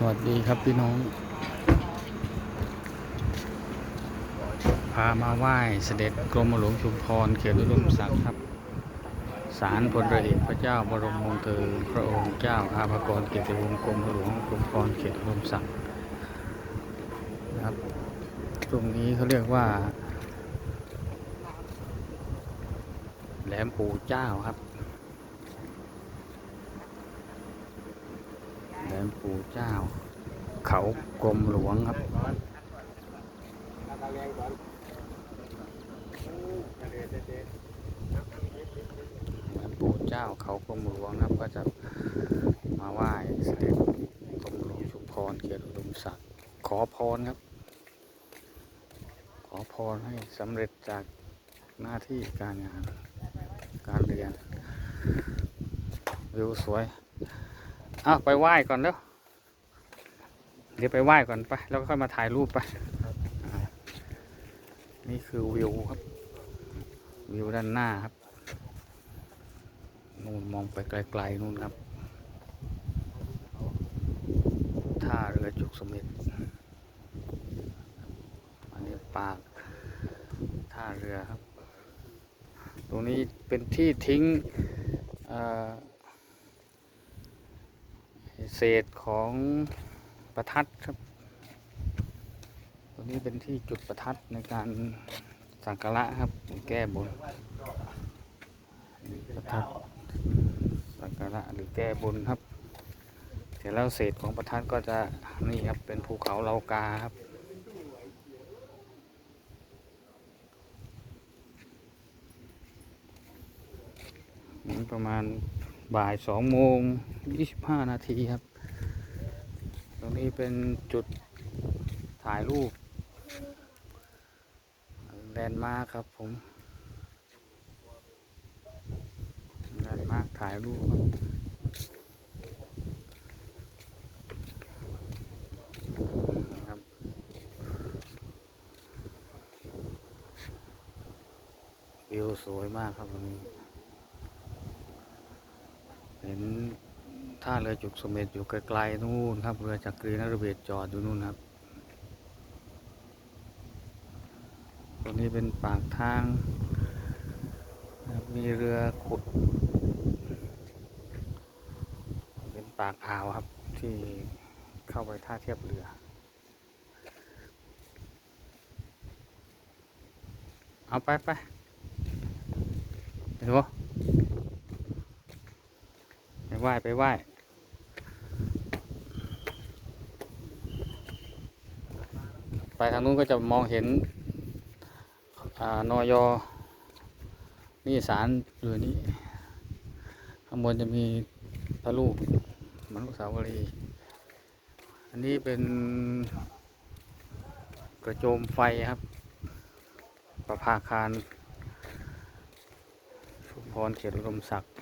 สวัสดีครับพี่น้อง พามาไหว้เสด็จกรมหลวงชุมพรเขตอุดมศักดิ์ครับศาลพลเรือเอกพระเจ้าบรมวงศ์เธอพระองค์เจ้าอาภากรเกียรติวงศ์กรมหลวงชุมพรเขตอุดมศักดิ์นะครับ ตรงนี้เขาเรียกว่า แหลมปู่เจ้าครับ แหลม ปู่เจ้า เขากรมหลวงครับปู่เจ้าเขากรมหลวงครับก็จะมาไหว้เสด็จกรมหลวงชุมพรเขตอุดมศักดิ์ขอพรครับ ขอพรให้สำเร็จจากหน้าที่การงานการเรียนวิวสวย อ้าว ไปไหว้ก่อนเด้ว เดี๋ยวไปไหว้ก่อนไป แล้วก็ค่อยมาถ่ายรูปไปอ่านี่คือวิวครับ วิวด้านหน้าครับ นู่นมองไปไกลๆนู่นครับ ท่าเรือจุกสม็ดอันนี้ปาก ท่าเรือครับ ตรงนี้เป็นที่ทิ้งเเศษของ ประทัดครับตรงนี้เป็นที่จุดประทัดในการสักการะครับแก้บนประทัดสักการะหรือแก้บนครับเสร็จแล้วเศษของประทัดก็จะนี่ครับเป็นภูเขาเลากาครับนี่ประมาณบ่ายสองโมงยี่สิบห้านาทีครับ นี้เป็นจุดถ่ายรูปแลนด์มาร์คครับผมงานด์มากถ่ายรูปครับครับวิวสวยมากครับวันนี้เห็น ท่าเรือจุกสม็ดอยู่ไกลๆนู่นครับเรือจักกรีนรเบศจอดอยู่นู่นครับตรงนี้เป็นปากทางมีเรือขุด เป็นปากอ่าวครับที่เข้าไปท่าเทียบเรือเอาไปไปไปดูไปไหว้ไปไหว้ ไปทางนู้นก็จะมองเห็นอ่านอยอนี่สารอยู่นี่ข้างบนจะมีพระรูปมนุสาวรีอันนี้เป็นกระโจมไฟครับ ประภาคารชุมพรเขตอุดมศักดิ์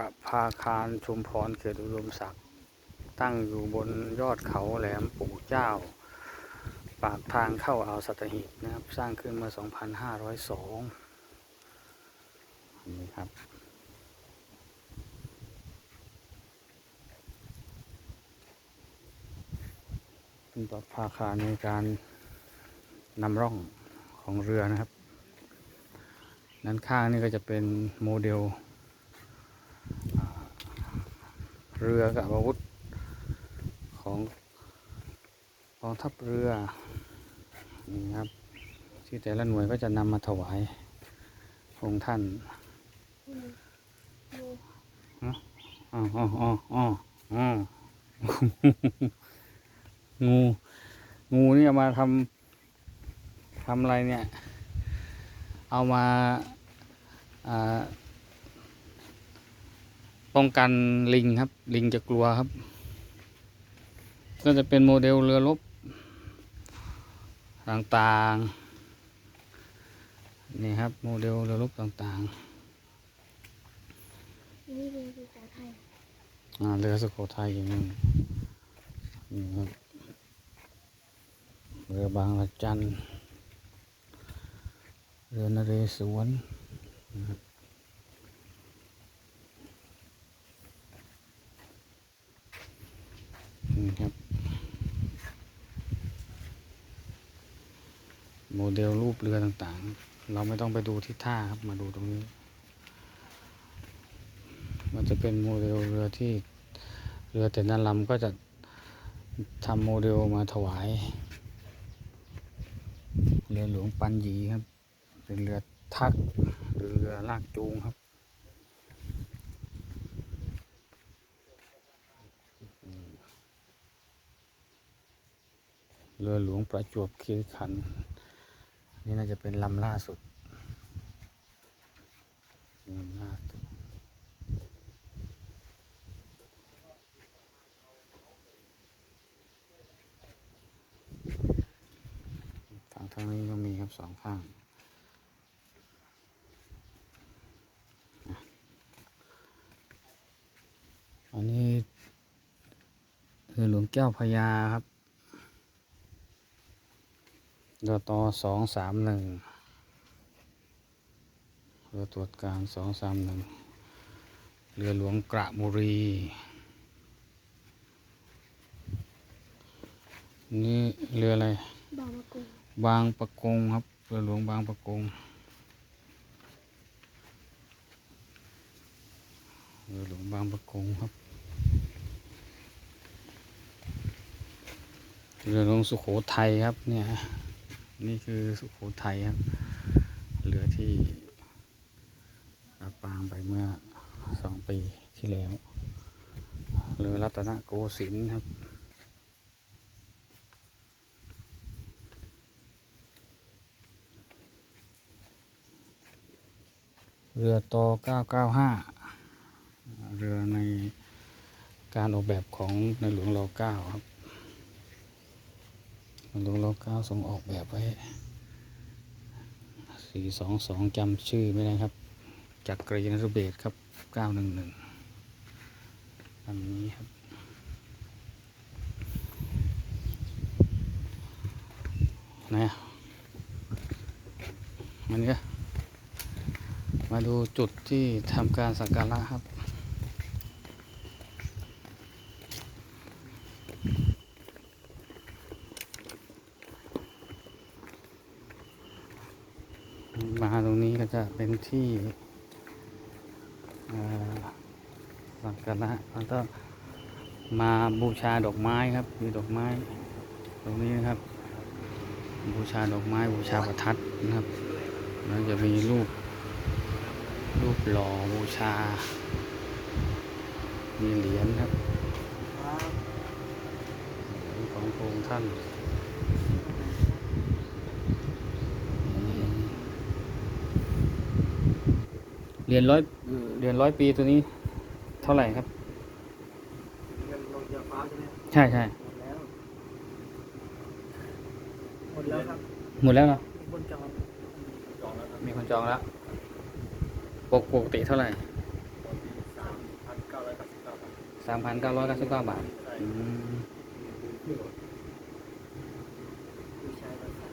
ประภาคารชุมพรเขตอุดมศักดิ์ตั้งอยู่บนยอดเขาแหลมปู่เจ้า ปากทางเข้าอ่าวสัตหีบนะครับ สร้างขึ้นเมื่อ 2502 นี่ครับ เป็นประภาคารในการนำร่องของเรือนะครับ ด้านข้างนี่ก็จะเป็นโมเดล เรือกับอาวุธของกองทัพเรือนี่ครับ ที่แต่ละหน่วยก็จะนำมาถวายองค์ท่านอ๋ออ๋ออ๋ออ๋องูงูนี่เอามาทำทำอะไรเนี่ย เอามาอ่า ป้องกันลิงครับ ลิงจะกลัวครับ ก็จะเป็นโมเดลเรือรบต่างๆ นี่ครับโมเดลเรือรบต่างนี่เป็นภาษาไทยๆอ่าเรือสุโขทัยอย่างนึงอนี่ครับเรือบางละจันเรือนเรศวรนะครับ นี่ครับ โมเดลรูปเรือต่างๆ เราไม่ต้องไปดูที่ท่าครับ มาดูตรงนี้ มันจะเป็นโมเดลเรือที่เรือแต่ละลำก็จะทำโมเดลมาถวาย เรือหลวงปันยีครับ เป็นเรือทักเรือลากจูงครับ เรือหลวงประจวบคีรีขันธ์นี่น่าจะเป็นลำล่าสุดลำล่าสุดฝั่งทางนี้ก็มีครับสองข้างอันนี้เรือหลวงแก้วพญาครับ เรือต่อสองสามหนึ่งเรือตรวจการสองสามหนึ่งเรือหลวงกระบุรี นี่เรืออะไร บางมะกรูดบางประกงครับ เรือหลวงบางประกงเรือหลวงบางประกงครับ เรือหลวงสุโขทัยครับเนี่ย นี่คือสุโขทัยครับเรือที่อับปางไปเมื่อสองปีที่แล้วเรือรัตนโกสินทร์ครับ เรือต่อ995 เรือในการออกแบบของในหลวงรอ9ครับ ในหลวงรอ9ทรงออกแบบไว้422จำชื่อไม่ได้ครับ จากกรีนรเบศครับ911ลำนี้ครับไหนอะมันก็มาดูจุดที่ทำการสักการะครับ มาตรงนี้ก็ จะเป็นที่สักการะแล้วก็มาบูชาดอกไม้ครับ มีดอกไม้ ตรงนี้นะครับ บูชาดอกไม้บูชาประทัดนะครับ แล้วจะมีรูป รูปหล่อบูชา มีเหรียญครับของพระองค์ท่าน เหรียญร้อยเหรียญร้อยปีตัวนี้เท่าไหร่ครับเงินลงจากฟ้าใช่ไหมใช่ใช่หมดแล้วหมดแล้วครับหมดแล้วเหรอบนจองจองแล้วครับมีคนจองแล้วปกปกติเท่าไหร่สามพันเก้าร้อยเก้าสิบเก้าบาทสามพันเก้าร้อยเก้าสิบเก้าบาท ใช่ อืม ผู้ชายมาใส่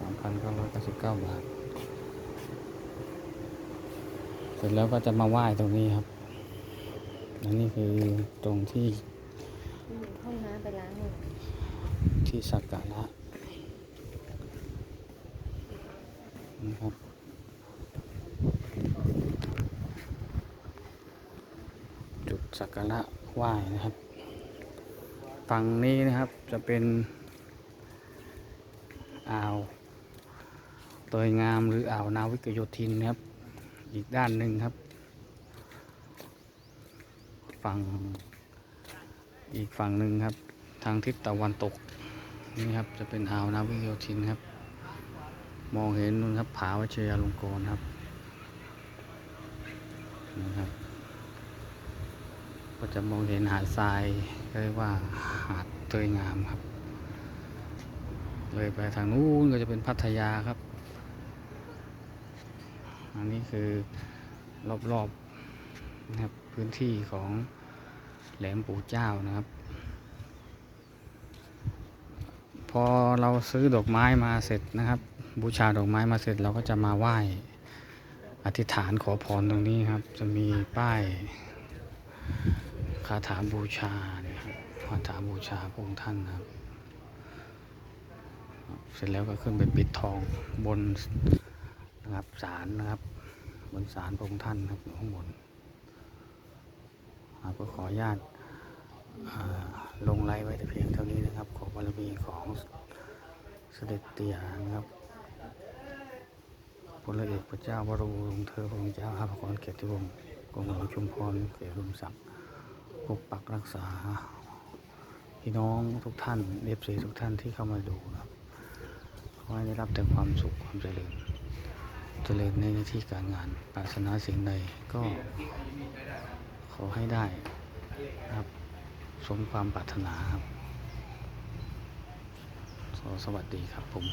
สามพัน เก้าร้อยเก้าสิบเก้าบาทเสร็จแล้วก็จะมาไหว้ตรงนี้ครับอันนี้คือตรงที่ห้องน้ำไปล้างมือที่สักการะนะครับจุดสักการะไหว้นะครับ ฝั่งนี้นะครับจะเป็นอ่าวเตยงามหรืออ่าวนาวิกโยธินนะครับ อีกด้านหนึ่งครับ ฝั่งอีกฝั่งหนึ่งครับ ทางทิศตะวันตกนี่ครับจะเป็นอ่าวนาวิโยธินครับ มองเห็นนู่นครับผาวัชยาลงกรครับนะครับ ก็จะมองเห็นหาดทรายเรียกว่าหาดเตยงามครับ เลยไปทางนู้นก็จะเป็นพัทยาครับ อันนี้คือรอบๆนะครับพื้นที่ของแหลมปู่เจ้านะครับ พอเราซื้อดอกไม้มาเสร็จนะครับ บูชาดอกไม้มาเสร็จเราก็จะมาไหว้อธิษฐานขอพรตรงนี้ครับ จะมีป้ายคาถาบูชาเนี่ยครับคาถาบูชาพระองค์ท่านนะครับ เสร็จแล้วก็ขึ้นไปปิดทองบน นะครับศาลนะครับ บนศาลพระองค์ท่านนะครับอยู่ข้างบนครับก็ขออนุญาตลงไลฟ์ไว้แต่เพียงเท่านี้นะครับ ขอบารมีของเสด็จเตี่ยนะครับพลเอกพระเจ้าวรวงศ์เธอพระองค์เจ้าอาภกรเกียรติวงศ์กรมหลวงชุมพรเกียรติรุมศักดิ์ปกปักรักษาพี่น้องทุกท่านเอฟซีทุกท่านที่เข้ามาดูนะครับขอให้ได้รับแต่ความสุขความเจริญ เจริญในหน้าที่การงาน ปรารถนาสิ่งใดก็ขอให้ได้ครับ สมความปรารถนาครับ สวัสดีครับผม